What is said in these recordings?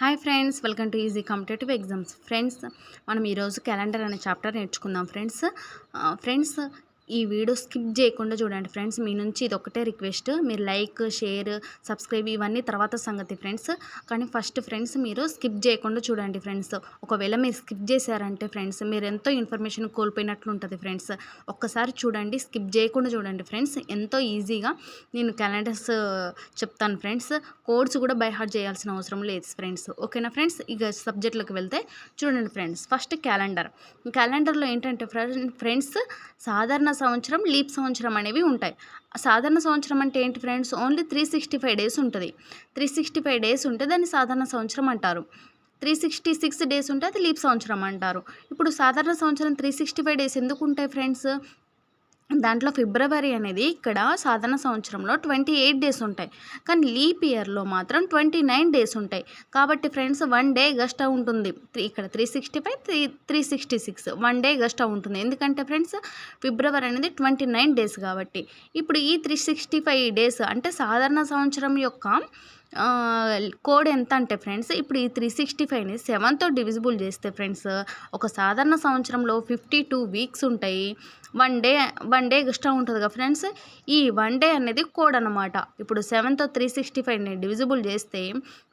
Hi friends welcome to easy competitive exams. Friends మనం ఈరోజు calendar అనే చాప్టర్ నేర్చుకుందాం ఫ్రెండ్స్. ఫ్రెండ్స్ ఈ వీడియో స్కిప్ చేయకుండా చూడండి ఫ్రెండ్స్. మీ నుంచి ఇది ఒకటే రిక్వెస్ట్. మీరు లైక్ షేర్ సబ్స్క్రైబ్ ఇవన్నీ తర్వాత సంగతి ఫ్రెండ్స్. కానీ ఫస్ట్ ఫ్రెండ్స్ మీరు స్కిప్ చేయకుండా చూడండి ఫ్రెండ్స్. ఒకవేళ మీరు స్కిప్ చేశారంటే ఫ్రెండ్స్ మీరు ఎంతో ఇన్ఫర్మేషన్ కోల్పోయినట్లు ఉంటుంది ఫ్రెండ్స్. ఒక్కసారి చూడండి స్కిప్ చేయకుండా చూడండి ఫ్రెండ్స్. ఎంతో ఈజీగా నేను క్యాలెండర్స్ చెప్తాను ఫ్రెండ్స్. కోడ్స్ కూడా బై హార్ట్ చేయాల్సిన అవసరం లేదు ఫ్రెండ్స్. ఓకేనా ఫ్రెండ్స్? ఇక సబ్జెక్టులకు వెళ్తే చూడండి ఫ్రెండ్స్. First calendar. క్యాలెండర్లో ఏంటంటే ఫ్రెండ్స్ సాధారణ సంవత్సరం లీప్ సంవత్సరం అనేవి ఉంటాయి. సాధారణ సంవత్సరం అంటే ఏంటి friends? Only three sixty five days ఉంటుంది. త్రీ సిక్స్టీ ఫైవ్ డేస్ ఉంటే దాన్ని సాధారణ సంవత్సరం అంటారు. త్రీ సిక్స్టీ సిక్స్ డేస్ ఉంటే అది లీప్ సంవత్సరం అంటారు. ఇప్పుడు సాధారణ సంవత్సరం త్రీ సిక్స్టీ ఫైవ్ డేస్ ఎందుకు ఉంటాయి ఫ్రెండ్స్? దాంట్లో ఫిబ్రవరి అనేది ఇక్కడ సాధారణ సంవత్సరంలో ట్వంటీ ఎయిట్ డేస్ ఉంటాయి. కానీ లీప్ ఇయర్లో మాత్రం ట్వంటీ నైన్ డేస్ ఉంటాయి. కాబట్టి ఫ్రెండ్స్ వన్ డే గస్టా ఉంటుంది. ఇక్కడ three sixty five three three sixty six one day గస్టా ఉంటుంది. ఎందుకంటే ఫ్రెండ్స్ ఫిబ్రవరి అనేది ట్వంటీ నైన్ డేస్ కాబట్టి. ఇప్పుడు ఈ త్రీ సిక్స్టీ ఫైవ్ డేస్ అంటే సాధారణ సంవత్సరం యొక్క కోడ్ ఎంత అంటే ఫ్రెండ్స్ ఇప్పుడు ఈ త్రీ సిక్స్టీ ఫైవ్ని సెవెన్తో డివిజిబుల్ చేస్తే ఫ్రెండ్స్ ఒక సాధారణ సంవత్సరంలో ఫిఫ్టీ టూ వీక్స్ ఉంటాయి. One day one day extra ఉంటుంది కదా ఫ్రెండ్స్ ఈ వన్ డే అనేది కోడ్ అనమాట ఇప్పుడు సెవెన్తో త్రీ సిక్స్టీ ఫైవ్ని డివిజిబుల్ చేస్తే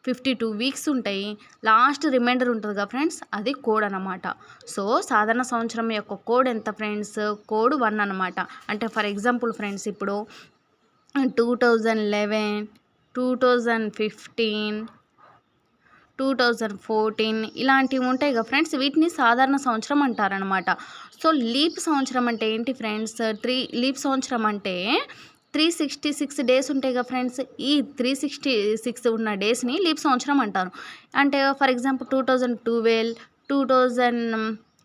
ఫిఫ్టీ టూ వీక్స్ ఉంటాయి. లాస్ట్ రిమైండర్ ఉంటుంది కదా ఫ్రెండ్స్ అది కోడ్ అనమాట సో సాధారణ సంవత్సరం యొక్క కోడ్ ఎంత ఫ్రెండ్స్ కోడ్ వన్ అనమాట అంటే ఫర్ ఎగ్జాంపుల్ ఫ్రెండ్స్ ఇప్పుడు two thousand eleven two thousand fifteen two thousand fourteen ఇలాంటివి ఉంటాయి కదా ఫ్రెండ్స్. వీటిని సాధారణ సంవత్సరం అంటారనమాట సో లీప్ సంవత్సరం అంటే ఏంటి ఫ్రెండ్స్? త్రీ లీప్ సంవత్సరం అంటే త్రీ సిక్స్టీ సిక్స్ డేస్ ఉంటాయి కదా ఫ్రెండ్స్. ఈ త్రీ సిక్స్టీ సిక్స్ ఉన్న డేస్ని లీప్ సంవత్సరం అంటారు. అంటే for example two thousand twelve two thousand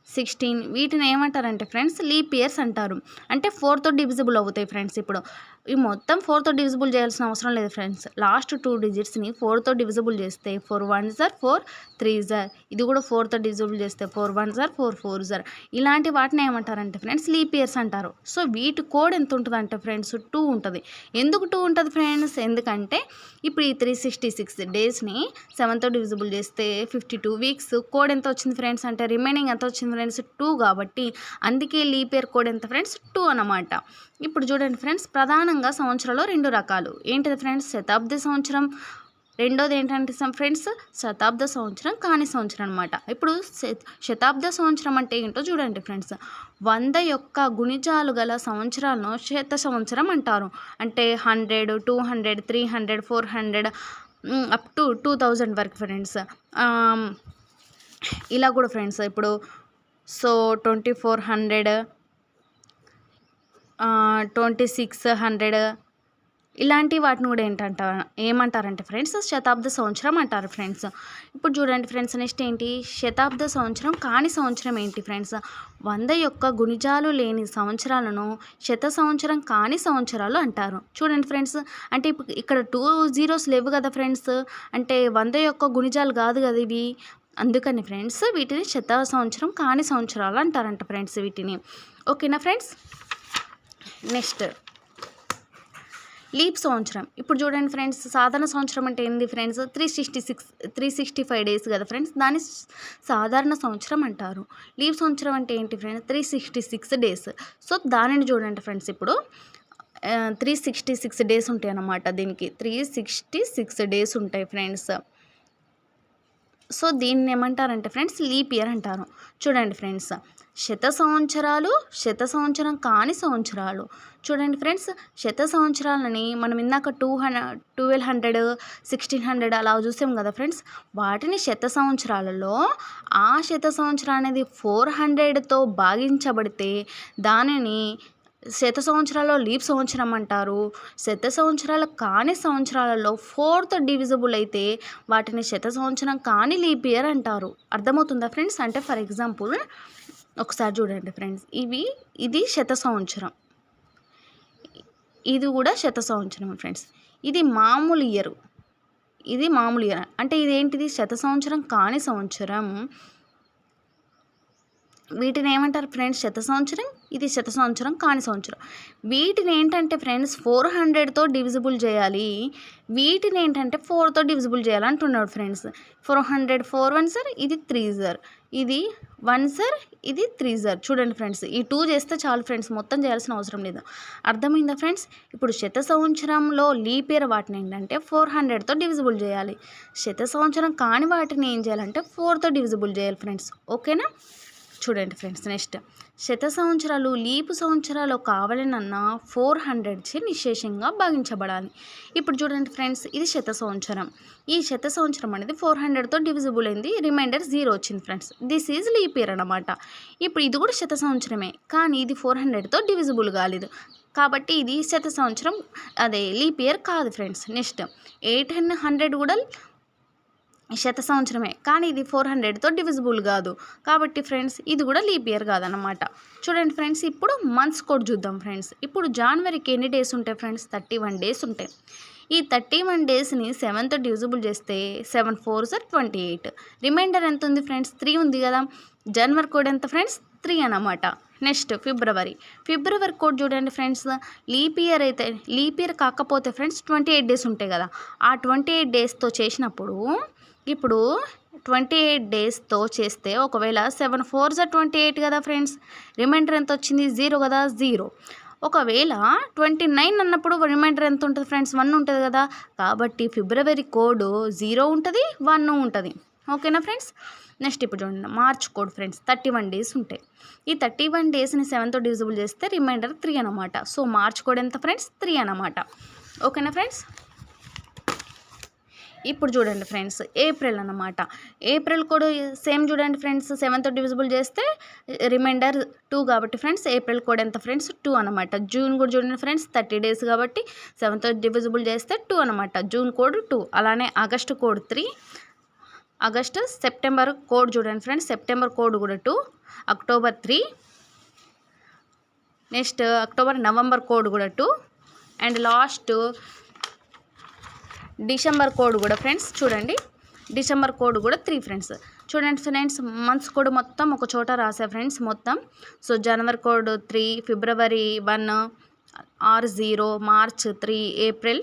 sixteen వీటిని ఏమంటారంటే ఫ్రెండ్స్? లీప్ ఇయర్స్ అంటారు. అంటే ఫోర్త్ డివిజిబుల్ అవుతాయి ఫ్రెండ్స్ ఇప్పుడు. ఈ మొత్తం ఫోర్తో డివిజిబుల్ చేయాల్సిన అవసరం లేదు ఫ్రెండ్స్ లాస్ట్ టూ డిజిట్స్ని ఫోర్తో డివిజిబుల్ చేస్తే ఫోర్ వన్ జార్ ఫోర్ త్రీ జార్ ఇది కూడా ఫోర్తో డివిజిబుల్ చేస్తే ఫోర్ వన్ జార్ ఫోర్ ఫోర్ జార్ ఇలాంటి వాటిని ఏమంటారంటే ఫ్రెండ్స్ లీప్ ఇయర్స్ అంటారు. సో వీటి కోడ్ ఎంత ఉంటుంది అంటే ఫ్రెండ్స్ టూ ఉంటుంది. ఎందుకు టూ ఉంటుంది ఫ్రెండ్స్ ఎందుకంటే ఇప్పుడు ఈ త్రీ సిక్స్టీ సిక్స్ డేస్ని సెవెన్తో డివిజిబుల్ చేస్తే ఫిఫ్టీ టూ వీక్స్ కోడ్ ఎంత వచ్చింది ఫ్రెండ్స్ అంటే రిమైనింగ్ ఎంత వచ్చింది ఫ్రెండ్స్ టూ కాబట్టి అందుకే లీప్ ఇయర్ కోడ్ ఎంత ఫ్రెండ్స్ టూ అనమాట ఇప్పుడు చూడండి ఫ్రెండ్స్ ప్రధానంగా సంవత్సరంలో రెండు రకాలు. ఏంటిది ఫ్రెండ్స్? శతాబ్ది సంవత్సరం. రెండోది ఏంటంటే ఫ్రెండ్స్ శతాబ్ద సంవత్సరం కాని సంవత్సరం అనమాట ఇప్పుడు శతాబ్ద సంవత్సరం అంటే ఏంటో చూడండి ఫ్రెండ్స్. వంద యొక్క గుణిజాలు గల సంవత్సరాలను శత సంవత్సరం అంటారు. అంటే hundred two hundred three hundred four hundred up to two thousand వరకు ఫ్రెండ్స్. ఇలా కూడా ఫ్రెండ్స్ ఇప్పుడు so twenty four hundred twenty six hundred ఇలాంటి వాటిని కూడా ఏంటంటారు ఏమంటారంటే ఫ్రెండ్స్ శతాబ్ద సంవత్సరం అంటారు ఫ్రెండ్స్. ఇప్పుడు చూడండి ఫ్రెండ్స్ నెక్స్ట్ ఏంటి? శతాబ్ద సంవత్సరం కాని సంవత్సరం ఏంటి ఫ్రెండ్స్? వంద యొక్క గుణిజాలు లేని సంవత్సరాలను శత సంవత్సరం కాని సంవత్సరాలు అంటారు. చూడండి ఫ్రెండ్స్ అంటే ఇప్పుడు ఇక్కడ టూ జీరోస్ లేవు కదా ఫ్రెండ్స్? అంటే వంద యొక్క గుణిజాలు కాదు కదా ఇవి. అందుకని ఫ్రెండ్స్ వీటిని శత సంవత్సరం కాని సంవత్సరాలు అంటారంట ఫ్రెండ్స్ వీటిని. ఓకేనా ఫ్రెండ్స్? నెక్స్ట్. లీప్ సంవత్సరం. ఇప్పుడు చూడండి ఫ్రెండ్స్ సాధారణ సంవత్సరం అంటే ఏంది friends? Three sixty six three sixty five days కదా ఫ్రెండ్స్? దాన్ని సాధారణ సంవత్సరం అంటారు. లీప్ సంవత్సరం అంటే ఏంటి friends? Three sixty six days so దానిని చూడండి ఫ్రెండ్స్ ఇప్పుడు. త్రీ సిక్స్టీ సిక్స్ డేస్ ఉంటాయి అన్నమాట దీనికి. త్రీ సిక్స్టీ సిక్స్ డేస్ ఉంటాయి ఫ్రెండ్స్. సో దీన్ని ఏమంటారంటే ఫ్రెండ్స్ లీప్ ఇయర్ అంటారు. చూడండి ఫ్రెండ్స్ శత సంవత్సరాలు శత సంవత్సరం కాని సంవత్సరాలు. చూడండి ఫ్రెండ్స్ శత సంవత్సరాలని మనం ఇందాక two hundred twelve hundred sixteen hundred అలా చూసాం కదా ఫ్రెండ్స్ వాటిని శత సంవత్సరాలలో ఆ శత సంవత్సరం అనేది ఫోర్ హండ్రెడ్తో భాగించబడితే దానిని శత సంవత్సరాల్లో లీప్ సంవత్సరం అంటారు. శత సంవత్సరాల కాని సంవత్సరాలలో ఫోర్త్ డివిజిబుల్ అయితే వాటిని శత సంవత్సరం కాని లీప్ ఇయర్ అంటారు. అర్థమవుతుందా ఫ్రెండ్స్? అంటే ఫర్ ఎగ్జాంపుల్ ఒకసారి చూడండి ఫ్రెండ్స్. ఇవి ఇది శత సంవత్సరం. ఇది కూడా శత సంవత్సరం ఫ్రెండ్స్. ఇది మామూలు ఇయర్. ఇది మామూలు ఇయర్. అంటే ఇదేంటిది? శత సంవత్సరం కాని సంవత్సరం. వీటిని ఏమంటారు ఫ్రెండ్స్? శత సంవత్సరం ఇది శత సంవత్సరం కాని సంవత్సరం. వీటిని ఏంటంటే ఫ్రెండ్స్ ఫోర్ హండ్రెడ్తో డివిజిబుల్ చేయాలి. వీటిని ఏంటంటే ఫోర్తో డివిజిబుల్ చేయాలి అంటున్నాడు friends. Four hundred four one sir ఇది త్రీ సార్. ఇది వన్ సార్ ఇది త్రీ సార్. చూడండి ఫ్రెండ్స్ ఈ టూ చేస్తే చాలు ఫ్రెండ్స్ మొత్తం చేయాల్సిన అవసరం లేదు. అర్థమైందా ఫ్రెండ్స్? ఇప్పుడు శత సంవత్సరంలో లీప్ ఇయర్ వాటిని ఏంటంటే ఫోర్ హండ్రెడ్తో డివిజిబుల్ చేయాలి. శత సంవత్సరం కాని వాటిని ఏం చేయాలంటే ఫోర్తో డివిజిబుల్ చేయాలి ఫ్రెండ్స్. ఓకేనా? చూడండి ఫ్రెండ్స్ నెక్స్ట్. శత సంవత్సరాలు లీపు సంవత్సరాలు కావాలనన్నా ఫోర్ హండ్రెడ్చే నిశేషంగా భావించబడాలి ఇప్పుడు చూడండి ఫ్రెండ్స్ ఇది శత సంవత్సరం. ఈ శత సంవత్సరం అనేది ఫోర్ హండ్రెడ్తో డివిజిబుల్ అయింది రిమైండర్ జీరో వచ్చింది friends. This is leap year అనమాట ఇప్పుడు ఇది కూడా శత సంవత్సరమే కానీ ఇది ఫోర్ హండ్రెడ్తో డివిజిబుల్ కాలేదు. కాబట్టి ఇది శత సంవత్సరం అదే లీప్ ఇయర్ కాదు ఫ్రెండ్స్ నెక్స్ట్. ఎయిట్ హండ్రెడ్ కూడా శత సంవత్సరమే. కానీ ఇది ఫోర్ హండ్రెడ్తో డివిజిబుల్ కాదు. కాబట్టి ఫ్రెండ్స్ ఇది కూడా లీప్ ఇయర్ కాదనమాట చూడండి ఫ్రెండ్స్ ఇప్పుడు మంత్స్ కోడ్ చూద్దాం ఫ్రెండ్స్. ఇప్పుడు జనవరికి ఎన్ని డేస్ ఉంటాయి ఫ్రెండ్స్? థర్టీ వన్ డేస్ ఉంటాయి. ఈ థర్టీ వన్ డేస్ని సెవెన్తో డివిజిబుల్ చేస్తే సెవెన్ ఫోర్ సార్ ట్వంటీ ఎయిట్. రిమైండర్ ఎంత ఉంది ఫ్రెండ్స్? త్రీ ఉంది కదా. జనవరి కోడ్ ఎంత ఫ్రెండ్స్? త్రీ అన్నమాట. నెక్స్ట్ ఫిబ్రవరి. ఫిబ్రవరి కోడ్ చూడండి ఫ్రెండ్స్. లీప్ ఇయర్ అయితే లీప్ ఇయర్ కాకపోతే ఫ్రెండ్స్ ట్వంటీ ఎయిట్ డేస్ ఉంటాయి కదా. ఆ ట్వంటీ ఎయిట్ డేస్తో చేసినప్పుడు ఇప్పుడు ట్వంటీ ఎయిట్ డేస్తో చేస్తే ఒకవేళ సెవెన్ ఫోర్ జా ట్వంటీ ఎయిట్ కదా ఫ్రెండ్స్? రిమైండర్ ఎంత వచ్చింది జీరో కదా? జీరో. ఒకవేళ ట్వంటీ నైన్ అన్నప్పుడు రిమైండర్ ఎంత ఉంటుంది ఫ్రెండ్స్? వన్ ఉంటుంది కదా? కాబట్టి ఫిబ్రవరి కోడ్ జీరో ఉంటుంది వన్ ఉంటుంది. ఓకేనా ఫ్రెండ్స్? నెక్స్ట్ ఇప్పుడు చూడండి. March code friends thirty one days ఉంటాయి. ఈ థర్టీ వన్ డేస్ని సెవెన్తో డివిజిబుల్ చేస్తే రిమైండర్ త్రీ అనమాట సో మార్చ్ కోడ్ ఎంత ఫ్రెండ్స్? త్రీ అనమాట ఓకేనా ఫ్రెండ్స్? ఇప్పుడు చూడండి ఫ్రెండ్స్ ఏప్రిల్ అనమాట ఏప్రిల్ కూడా సేమ్ చూడండి ఫ్రెండ్స్ సెవెన్త్ డివిజిబుల్ చేస్తే రిమైండర్ టూ కాబట్టి ఫ్రెండ్స్ ఏప్రిల్ కోడ్ ఎంత ఫ్రెండ్స్? టూ అనమాట జూన్ కూడా చూడండి ఫ్రెండ్స్ థర్టీ డేస్ కాబట్టి సెవెన్త్ డివిజిబుల్ చేస్తే టూ అనమాట జూన్ కోడ్ టూ అలానే August code three August September code చూడండి ఫ్రెండ్స్ సెప్టెంబర్ కోడ్ కూడా two October three next October November code కూడా two and last December code కూడా ఫ్రెండ్స్ చూడండి. December code కూడా త్రీ ఫ్రెండ్స్ చూడండి ఫ్రెండ్స్ మంత్స్ కోడ్ మొత్తం ఒక చోట రాసా ఫ్రెండ్స్ మొత్తం. సో జనవరి code three February one or zero March three April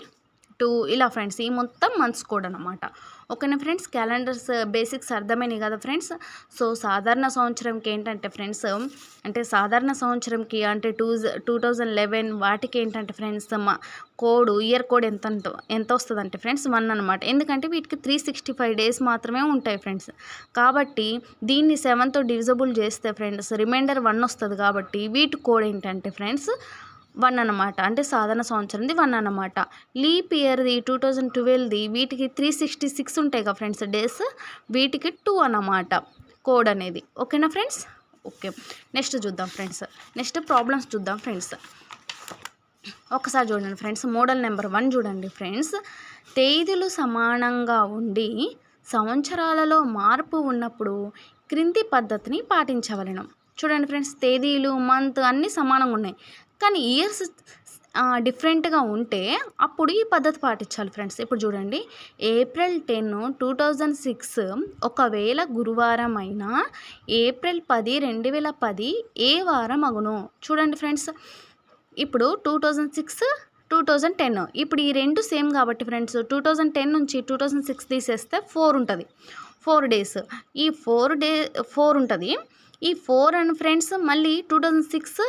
two ఇలా ఫ్రెండ్స్ ఈ మొత్తం మంత్స్ కోడ్ అనమాట ఓకేనా ఫ్రెండ్స్ క్యాలెండర్స్ బేసిక్స్ అర్థమైనాయి కదా ఫ్రెండ్స్? సో సాధారణ సంవత్సరంకి ఏంటంటే ఫ్రెండ్స్ అంటే సాధారణ సంవత్సరంకి అంటే టూ టూ థౌజండ్ లెవెన్ వాటికి ఏంటంటే ఫ్రెండ్స్ మా కోడ్ ఇయర్ కోడ్ ఎంత ఎంత వస్తుంది అంటే ఫ్రెండ్స్ వన్ అనమాట ఎందుకంటే వీటికి త్రీ సిక్స్టీ ఫైవ్ డేస్ మాత్రమే ఉంటాయి ఫ్రెండ్స్. కాబట్టి దీన్ని సెవెన్తో డివిజబుల్ చేస్తే ఫ్రెండ్స్ రిమైండర్ వన్ వస్తుంది కాబట్టి వీటి కోడ్ ఏంటంటే ఫ్రెండ్స్ వన్ అనమాట అంటే సాధారణ సంవత్సరంది వన్ అనమాట లీప్ ఇయర్ది టూ థౌజండ్ ట్వెల్వ్ది వీటికి త్రీ సిక్స్టీ సిక్స్ ఉంటాయి కదా ఫ్రెండ్స్ డేస్. వీటికి టూ అనమాట కోడ్ అనేది. ఓకేనా ఫ్రెండ్స్? ఓకే. నెక్స్ట్ చూద్దాం ఫ్రెండ్స్. నెక్స్ట్ ప్రాబ్లమ్స్ చూద్దాం ఫ్రెండ్స్. ఒకసారి చూడండి ఫ్రెండ్స్. మోడల్ నెంబర్ వన్ చూడండి ఫ్రెండ్స్. తేదీలు సమానంగా ఉండి సంవత్సరాలలో మార్పు ఉన్నప్పుడు క్రింది పద్ధతిని పాటించవలెను. చూడండి ఫ్రెండ్స్. తేదీలు మంత్ అన్నీ సమానంగా ఉన్నాయి. కానీ ఇయర్స్ డిఫరెంట్గా ఉంటే అప్పుడు ఈ పద్ధతి పాటించాలి ఫ్రెండ్స్. ఇప్పుడు చూడండి April ten two thousand six ఒకవేళ గురువారం అయినా ఏప్రిల్ పది రెండు వేల పది ఏ వారం అగును? చూడండి ఫ్రెండ్స్ ఇప్పుడు two thousand six two thousand ten. ఇప్పుడు ఈ రెండు సేమ్ కాబట్టి ఫ్రెండ్స్ టూ థౌజండ్ టెన్ నుంచి టూ థౌజండ్ సిక్స్ తీసేస్తే ఫోర్ ఉంటుంది. Four days. ఈ ఫోర్ డే ఫోర్ ఉంటుంది. ఈ ఫోర్ అండ్ ఫ్రెండ్స్ మళ్ళీ two thousand six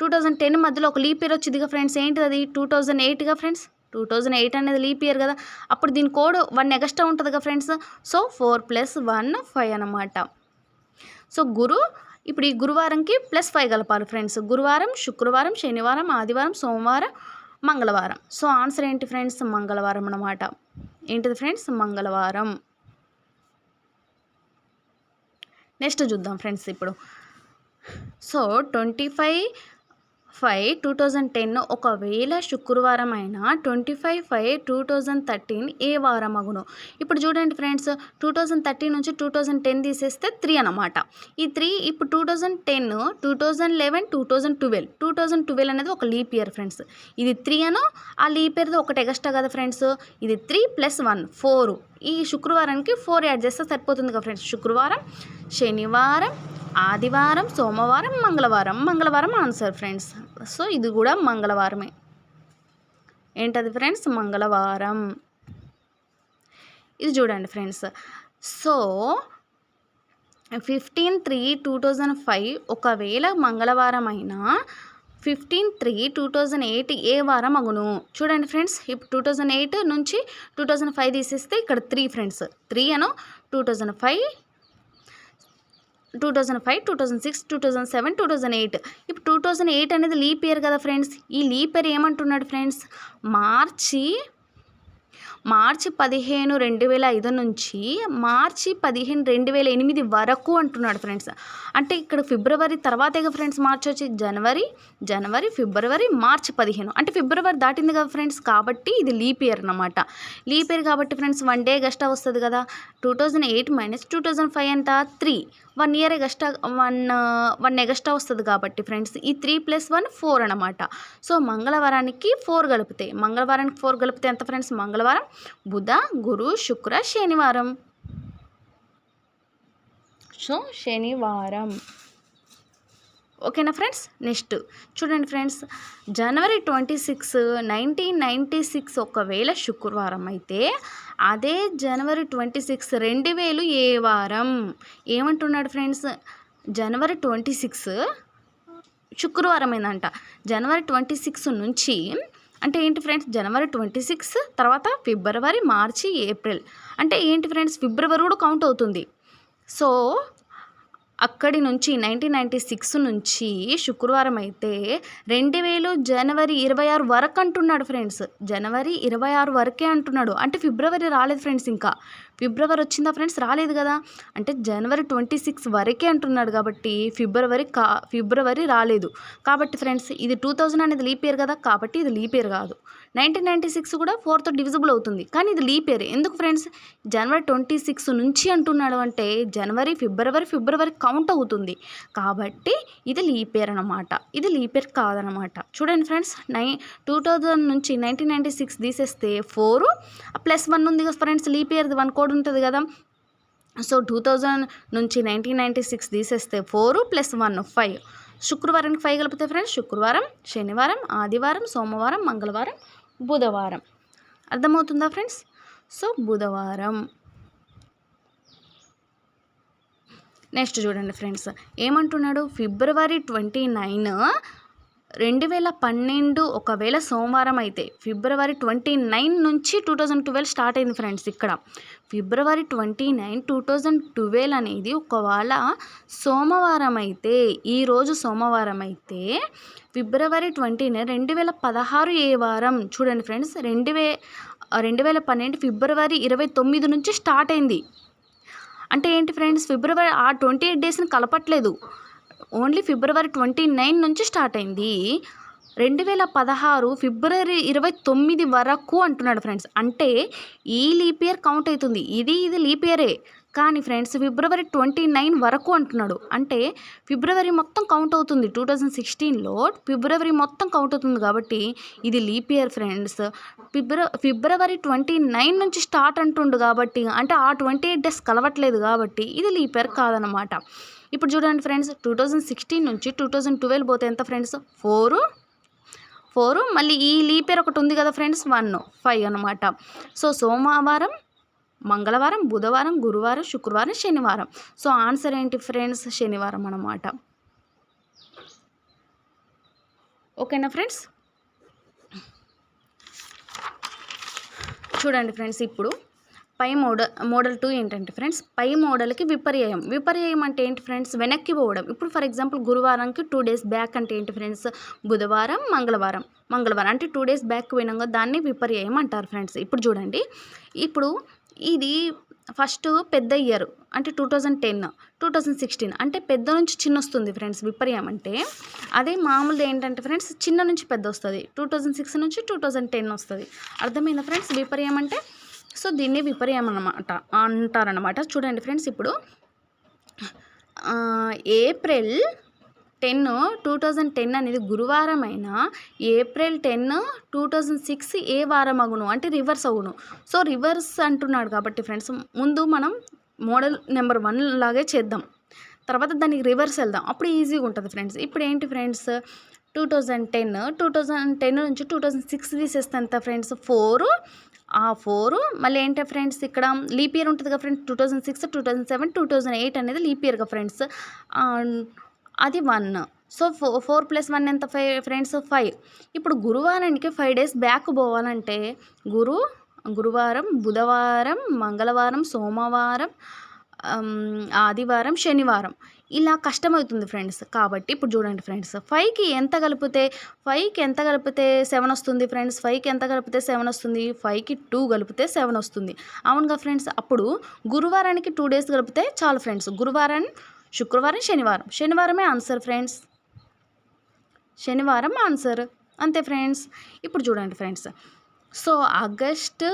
two thousand ten మధ్యలో ఒక లీప్ ఇయర్ వచ్చిందిగా ఫ్రెండ్స్. ఏంటిది అది? టూ థౌజండ్ ఎయిట్గా ఫ్రెండ్స్. టూ థౌజండ్ ఎయిట్ అనేది లీప్ ఇయర్ కదా. అప్పుడు దీని కోడ్ వన్ ఎగస్ట్రా ఉంటుంది కదా friends. So four plus one five అనమాట సో గురు ఇప్పుడు ఈ గురువారంకి ప్లస్ ఫైవ్ కలపాలి ఫ్రెండ్స్. గురువారం శుక్రవారం శనివారం ఆదివారం సోమవారం మంగళవారం. సో ఆన్సర్ ఏంటి ఫ్రెండ్స్? మంగళవారం అనమాట ఏంటిది ఫ్రెండ్స్? మంగళవారం. నెక్స్ట్ చూద్దాం ఫ్రెండ్స్ ఇప్పుడు. So twenty five five two thousand ten ఒకవేళ శుక్రవారం అయినా twenty five five two thousand thirteen ఏ వారం అగును ఇప్పుడు చూడండి ఫ్రెండ్స్ టూ థౌజండ్ థర్టీన్ నుంచి టూ థౌజండ్ టెన్ తీసేస్తే త్రీ అనమాట ఈ త్రీ ఇప్పుడు two thousand ten two thousand eleven two thousand twelve. Two thousand twelve అనేది ఒక లీప్ ఇయర్ ఫ్రెండ్స్. ఇది త్రీ అను ఆ లీప్ ఇయర్ది ఒకటి ఎక్స్ట్రా కదా ఫ్రెండ్స్? ఇది త్రీ ప్లస్ వన్ ఫోర్. ఈ శుక్రవారానికి ఫోర్ యాడ్ చేస్తే సరిపోతుంది కదా ఫ్రెండ్స్? శుక్రవారం శనివారం ఆదివారం సోమవారం మంగళవారం. మంగళవారం ఆన్సర్ ఫ్రెండ్స్. సో ఇది కూడా మంగళవారమే. ఏంటది ఫ్రెండ్స్? మంగళవారం. ఇది చూడండి friends. So fifteen three two thousand five ఒకవేళ మంగళవారం అయినా fifteen three two thousand eight ఏ వారం అగును. చూడండి ఫ్రెండ్స్ ఇప్పుడు టూ థౌజండ్ ఎయిట్ నుంచి టూ థౌజండ్ ఫైవ్ తీసేస్తే ఇక్కడ త్రీ ఫ్రెండ్స్. త్రీ అను two thousand five two thousand five two thousand six two thousand seven two thousand eight ఇప్పుడు టూ థౌజండ్ ఎయిట్ అనేది leap year కదా ఫ్రెండ్స్ ఈ leap year ఏమంటున్నాడు friends మార్చి మార్చి పదిహేను రెండు వేల ఐదు నుంచి మార్చి పదిహేను రెండు వేల ఎనిమిది వరకు అంటున్నాడు ఫ్రెండ్స్ అంటే ఇక్కడ ఫిబ్రవరి తర్వాతే కదా ఫ్రెండ్స్ మార్చి వచ్చి? జనవరి జనవరి ఫిబ్రవరి మార్చి పదిహేను. అంటే ఫిబ్రవరి దాటింది కదా ఫ్రెండ్స్ కాబట్టి ఇది లీప్ ఇయర్ అనమాట లీప్ ఇయర్ కాబట్టి ఫ్రెండ్స్ వన్ డే గస్టా వస్తుంది కదా. Two thousand eight minus two thousand five అంట three one year extra one one extra వస్తుంది కాబట్టి ఫ్రెండ్స్ ఈ త్రీ ప్లస్ వన్ ఫోర్ అనమాట సో మంగళవారానికి ఫోర్ కలిపితే మంగళవారానికి ఫోర్ కలిపితే ఎంత ఫ్రెండ్స్ మంగళవారం బుధ గురు శుక్ర శనివారం. సో శనివారం. ఓకేనా ఫ్రెండ్స్? నెక్స్ట్. చూడండి ఫ్రెండ్స్ జనవరి twenty six nineteen ninety six ఒకవేళ శుక్రవారం అయితే అదే జనవరి ట్వంటీ సిక్స్ రెండు వేలు ఏ వారం. ఏమంటున్నాడు ఫ్రెండ్స్? జనవరి ట్వంటీ సిక్స్ శుక్రవారం ఏందంట జనవరి ట్వంటీ సిక్స్ నుంచి అంటే ఏంటి ఫ్రెండ్స్? జనవరి ట్వంటీ సిక్స్ తర్వాత ఫిబ్రవరి మార్చి ఏప్రిల్. అంటే ఏంటి ఫ్రెండ్స్? ఫిబ్రవరి కూడా కౌంట్ అవుతుంది. సో అక్కడి నుంచి నైన్టీన్ నైంటీ సిక్స్ నుంచి శుక్రవారం అయితే రెండు వేలు జనవరి ఇరవై ఆరు వరకు అంటున్నాడు ఫ్రెండ్స్ జనవరి ఇరవై ఆరు వరకే అంటున్నాడు. అంటే ఫిబ్రవరి రాలేదు ఫ్రెండ్స్ ఇంకా. ఫిబ్రవరి వచ్చిందా ఫ్రెండ్స్ రాలేదు కదా. అంటే జనవరి ట్వంటీ సిక్స్ వరకే అంటున్నాడు కాబట్టి ఫిబ్రవరి కా ఫిబ్రవరి రాలేదు. కాబట్టి ఫ్రెండ్స్ ఇది టూ థౌజండ్ అనేది లీప్ ఇయర్ కదా. కాబట్టి ఇది లీప్ ఇయర్ కాదు. నైన్టీన్ నైంటీ సిక్స్ కూడా ఫోర్త్ డివిజిబుల్ అవుతుంది. కానీ ఇది లీప్ ఇయర్. ఎందుకు ఫ్రెండ్స్? జనవరి ట్వంటీ సిక్స్ నుంచి అంటున్నాడు అంటే జనవరి ఫిబ్రవరి ఫిబ్రవరి కౌంట్ అవుతుంది. కాబట్టి ఇది లీప్ ఇయర్ అనమాట ఇది లీప్ ఇయర్ కాదనమాట చూడండి ఫ్రెండ్స్ నై టూ థౌజండ్ నుంచి నైన్టీన్ నైంటీ సిక్స్ తీసేస్తే ఫోర్ ప్లస్ వన్ ఉంది కదా ఫ్రెండ్స్ లీప్ ఇయర్ది వన్ కోడ్ ఉంటుంది కదా. సో టూ థౌజండ్ నుంచి నైన్టీన్ నైంటీ సిక్స్ తీసేస్తే ఫోరు ప్లస్ వన్ ఫైవ్. శుక్రవారానికి ఫైవ్ కలిపితే ఫ్రెండ్స్. శుక్రవారం శనివారం ఆదివారం సోమవారం మంగళవారం బుధవారం. అర్థమవుతుందా ఫ్రెండ్స్? సో బుధవారం. నెక్స్ట్ చూడండి ఫ్రెండ్స్. ఏమంటున్నాడు? ఫిబ్రవరి ట్వంటీ నైన్ రెండు వేల పన్నెండు ఒకవేళ సోమవారం అయితే ఫిబ్రవరి ట్వంటీ నైన్ నుంచి టూ థౌజండ్ ట్వెల్వ్ స్టార్ట్ అయింది ఫ్రెండ్స్ ఇక్కడ. ఫిబ్రవరి twenty nine two thousand twelve అనేది ఒకవేళ సోమవారం అయితే ఈరోజు సోమవారం అయితే ఫిబ్రవరి ట్వంటీ నైన్ రెండు వేల పదహారు ఏ వారం చూడండి ఫ్రెండ్స్ రెండు వే రెండు వేల పన్నెండు ఫిబ్రవరి ఇరవై తొమ్మిది నుంచి స్టార్ట్ అయింది. అంటే ఏంటి ఫ్రెండ్స్ ఫిబ్రవరి ఆ ట్వంటీ ఎయిట్ డేస్ని కలపట్లేదు. ఓన్లీ ఫిబ్రవరి ట్వంటీ నైన్ నుంచి స్టార్ట్ అయింది. రెండు వేల పదహారు ఫిబ్రవరి ఇరవై తొమ్మిది వరకు అంటున్నాడు ఫ్రెండ్స్. అంటే ఈ లీప్ ఇయర్ కౌంట్ అవుతుంది. ఇది ఇది లీప్ ఇయరే. కానీ ఫ్రెండ్స్ ఫిబ్రవరి ట్వంటీ నైన్ వరకు అంటున్నాడు. అంటే ఫిబ్రవరి మొత్తం కౌంట్ అవుతుంది. టూ థౌజండ్ సిక్స్టీన్లో ఫిబ్రవరి మొత్తం కౌంట్ అవుతుంది కాబట్టి ఇది లీప్ ఇయర్ ఫ్రెండ్స్. ఫిబ్ర ఫిబ్రవరి ట్వంటీ నైన్ నుంచి స్టార్ట్ అంటుండు కాబట్టి అంటే ఆ ట్వంటీ ఎయిట్ డేస్ కలవట్లేదు కాబట్టి ఇది లీప్ ఇయర్ కాదనమాట ఇప్పుడు చూడండి ఫ్రెండ్స్ టూ థౌజండ్ సిక్స్టీన్ నుంచి టూ థౌజండ్ ట్వెల్వ్ పోతే ఎంత ఫ్రెండ్స్? ఫోరు ఫోరు మళ్ళీ ఈ లీపేర్ ఒకటి ఉంది కదా ఫ్రెండ్స్ వన్ ఫైవ్ అనమాట సో సోమవారం మంగళవారం బుధవారం గురువారం శుక్రవారం శనివారం. సో ఆన్సర్ ఏంటి ఫ్రెండ్స్? శనివారం అనమాట ఓకేనా ఫ్రెండ్స్? చూడండి ఫ్రెండ్స్ ఇప్పుడు పై మోడల్ మోడల్ టూ ఏంటంటే ఫ్రెండ్స్ పై మోడల్కి విపర్యయం. విపర్యయం అంటే ఏంటి ఫ్రెండ్స్ వెనక్కి పోవడం. ఇప్పుడు ఫర్ ఎగ్జాంపుల్ గురువారంకి టూ డేస్ బ్యాక్ అంటే ఏంటి ఫ్రెండ్స్ బుధవారం మంగళవారం. మంగళవారం అంటే టూ డేస్ బ్యాక్ పోయినాక దాన్ని విపర్యయం అంటారు ఫ్రెండ్స్ ఇప్పుడు చూడండి. ఇప్పుడు ఇది ఫస్ట్ పెద్ద ఇయర్ అంటే two thousand ten two thousand sixteen అంటే పెద్ద నుంచి చిన్న వస్తుంది ఫ్రెండ్స్ విపర్యం అంటే. అదే మామూలుది ఏంటంటే ఫ్రెండ్స్ చిన్న నుంచి పెద్ద వస్తుంది. టూ థౌజండ్ సిక్స్ నుంచి టూ థౌజండ్ టెన్ వస్తుంది. అర్థమైందా ఫ్రెండ్స్ విపర్యం అంటే సో దీన్ని విపర్యం అనమాట అంటారనమాట చూడండి ఫ్రెండ్స్ ఇప్పుడు. April ten two thousand ten అనేది గురువారం అయినా April ten two thousand six ఏ వారం అగును? అంటే రివర్స్ అగును. సో రివర్స్ అంటున్నాడు కాబట్టి ఫ్రెండ్స్ ముందు మనం మోడల్ నెంబర్ వన్ లాగే చేద్దాం. తర్వాత దానికి రివర్స్ వెళ్దాం. అప్పుడు ఈజీగా ఉంటుంది ఫ్రెండ్స్. ఇప్పుడు ఏంటి friends? Two thousand ten two thousand ten నుంచి టూ థౌజండ్ సిక్స్ తీసేస్తే ఎంత ఫ్రెండ్స్? ఫోర్. ఆ ఫోర్. మళ్ళీ ఏంటి ఫ్రెండ్స్ ఇక్కడ లీప్ ఇయర్ ఉంటుంది కదా friends two thousand six two thousand seven two thousand eight అనేది లీప్ ఇయర్గా ఫ్రెండ్స్. అది one. So fo four plus one ఎంత? Five friends five. ఇప్పుడు గురువారానికి ఫైవ్ డేస్ బ్యాక్ పోవాలంటే గురు గురువారం బుధవారం మంగళవారం సోమవారం ఆదివారం శనివారం. ఇలా కష్టమవుతుంది ఫ్రెండ్స్. కాబట్టి ఇప్పుడు చూడండి ఫ్రెండ్స్. ఫైవ్కి ఎంత కలిపితే ఫైవ్కి ఎంత కలిపితే సెవెన్ వస్తుంది ఫ్రెండ్స్? ఫైవ్కి ఎంత కలిపితే సెవెన్ వస్తుంది? ఫైవ్కి టూ కలిపితే సెవెన్ వస్తుంది. అవునుగా ఫ్రెండ్స్. అప్పుడు గురువారానికి టూ డేస్ కలిపితే చాలు ఫ్రెండ్స్. గురువారం శుక్రవారం శనివారం. శనివారమే ఆన్సర్ ఫ్రెండ్స్. శనివారం ఆన్సర్. అంతే ఫ్రెండ్స్. ఇప్పుడు చూడండి ఫ్రెండ్స్. సో ఆగస్ట్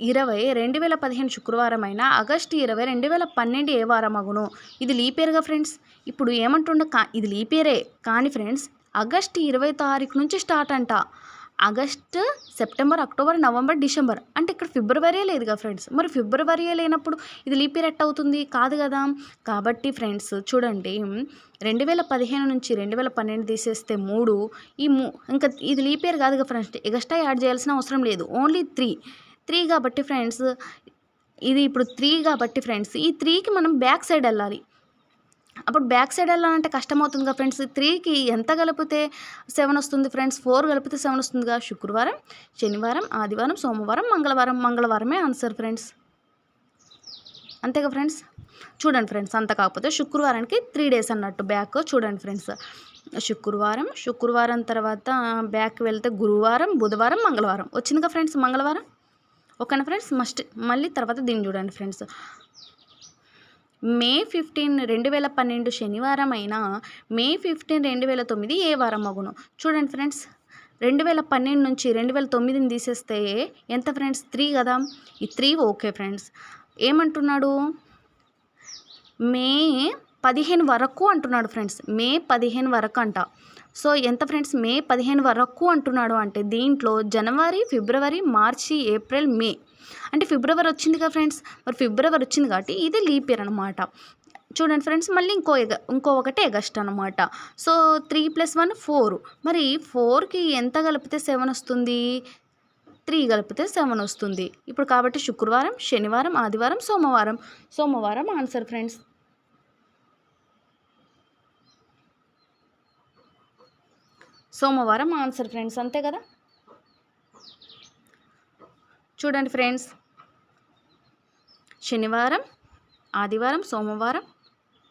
ఇరవై రెండు వేల పదిహేను శుక్రవారం అయినా ఆగస్టు ఇరవై రెండు వేల పన్నెండు ఏ వారం అగును ఇది లీపేరుగా ఫ్రెండ్స్? ఇప్పుడు ఏమంటుండ కా ఇది లీపేరే. కానీ ఫ్రెండ్స్ ఆగస్టు ఇరవై తారీఖు నుంచి స్టార్ట్ అంట. August September October November December. అంటే ఇక్కడ ఫిబ్రవరి లేదుగా ఫ్రెండ్స్? మరి ఫిబ్రవరి లేనప్పుడు ఇది లీప్ ఇయర్ ఎట్ అవుతుంది కాదు కదా? కాబట్టి ఫ్రెండ్స్ చూడండి. రెండు వేల పదిహేను నుంచి రెండు వేల పన్నెండు తీసేస్తే మూడు. ఈ మూ ఇంకా ఇది లీప్ ఇయర్ కాదుగా ఫ్రెండ్స్? ఎగస్ట్రా యాడ్ చేయాల్సిన అవసరం లేదు. Only three. త్రీ కాబట్టి ఫ్రెండ్స్ ఇది ఇప్పుడు త్రీ కాబట్టి ఫ్రెండ్స్ ఈ త్రీకి మనం బ్యాక్ సైడ్ వెళ్ళాలి. అప్పుడు బ్యాక్ సైడ్ వెళ్ళాలంటే కష్టమవుతుంది కదా ఫ్రెండ్స్ త్రీకి ఎంత కలిపితే సెవెన్ వస్తుంది ఫ్రెండ్స్ ఫోర్ కలిపితే సెవెన్ వస్తుంది కదా శుక్రవారం శనివారం ఆదివారం సోమవారం మంగళవారం మంగళవారమే ఆన్సర్ ఫ్రెండ్స్. అంతేగా ఫ్రెండ్స్? చూడండి ఫ్రెండ్స్ అంత కాకపోతే శుక్రవారానికి త్రీ డేస్ అన్నట్టు బ్యాక్ చూడండి ఫ్రెండ్స్. శుక్రవారం శుక్రవారం తర్వాత బ్యాక్ వెళ్తే గురువారం బుధవారం మంగళవారం. వచ్చిందిగా ఫ్రెండ్స్ మంగళవారం? ఓకేనా ఫ్రెండ్స్ మస్ట్. మళ్ళీ తర్వాత దీన్ని చూడండి ఫ్రెండ్స్. మే ఫిఫ్టీన్ రెండు వేల పన్నెండు శనివారం అయినా మే ఫిఫ్టీన్ రెండు వేల తొమ్మిది ఏ వారం అగును? చూడండి ఫ్రెండ్స్ రెండు వేల పన్నెండు నుంచి రెండు వేల తొమ్మిదిని తీసేస్తే ఎంత ఫ్రెండ్స్? త్రీ కదా? ఈ త్రీ ఓకే ఫ్రెండ్స్. ఏమంటున్నాడు? మే పదిహేను వరకు అంటున్నాడు ఫ్రెండ్స్. మే పదిహేను వరకు అంట. సో ఎంత ఫ్రెండ్స్ మే పదిహేను వరకు అంటున్నాడు అంటే దీంట్లో జనవరి ఫిబ్రవరి మార్చి ఏప్రిల్ మే. అంటే ఫిబ్రవరి వచ్చింది కదా ఫ్రెండ్స్? మరి ఫిబ్రవరి వచ్చింది కాబట్టి ఇది లీప్ ఇయర్ అనమాట చూడండి ఫ్రెండ్స్ మళ్ళీ ఇంకో ఎగ ఇంకో ఒకటి ఎగస్ట్ అనమాట so three plus one four. మరి ఫోర్కి ఎంత కలిపితే సెవెన్ వస్తుంది? త్రీ కలిపితే సెవెన్ వస్తుంది. ఇప్పుడు కాబట్టి శుక్రవారం శనివారం ఆదివారం సోమవారం. సోమవారం ఆన్సర్ ఫ్రెండ్స్. సోమవారం ఆన్సర్ ఫ్రెండ్స్ అంతే కదా? చూడండి ఫ్రెండ్స్. శనివారం ఆదివారం సోమవారం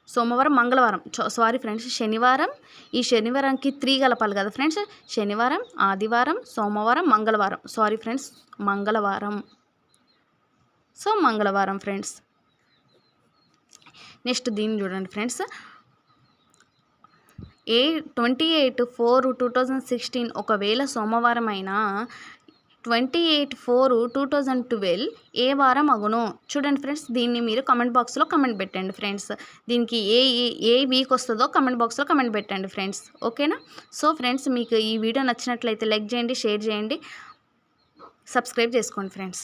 సోమవారం మంగళవారం. సారీ ఫ్రెండ్స్ శనివారం. ఈ శనివారంకి త్రీ కలపాలి కదా ఫ్రెండ్స్? శనివారం ఆదివారం సోమవారం మంగళవారం. సారీ ఫ్రెండ్స్ మంగళవారం. సో మంగళవారం ఫ్రెండ్స్. నెక్స్ట్ దీన్ని చూడండి ఫ్రెండ్స్. ఏ twenty eight four two thousand sixteen ఒకవేళ సోమవారం అయినా twenty eight four two thousand twelve ఏ వారం అగును? చూడండి ఫ్రెండ్స్ దీన్ని మీరు కమెంట్ బాక్స్లో కమెంట్ పెట్టండి ఫ్రెండ్స్. దీనికి ఏ ఏ వీక్ వస్తుందో కమెంట్ బాక్స్లో కమెంట్ పెట్టండి ఫ్రెండ్స్. ఓకేనా? సో ఫ్రెండ్స్ మీకు ఈ వీడియో నచ్చినట్లయితే లైక్ చేయండి షేర్ చేయండి. సబ్స్క్రైబ్ చేసుకోండి ఫ్రెండ్స్.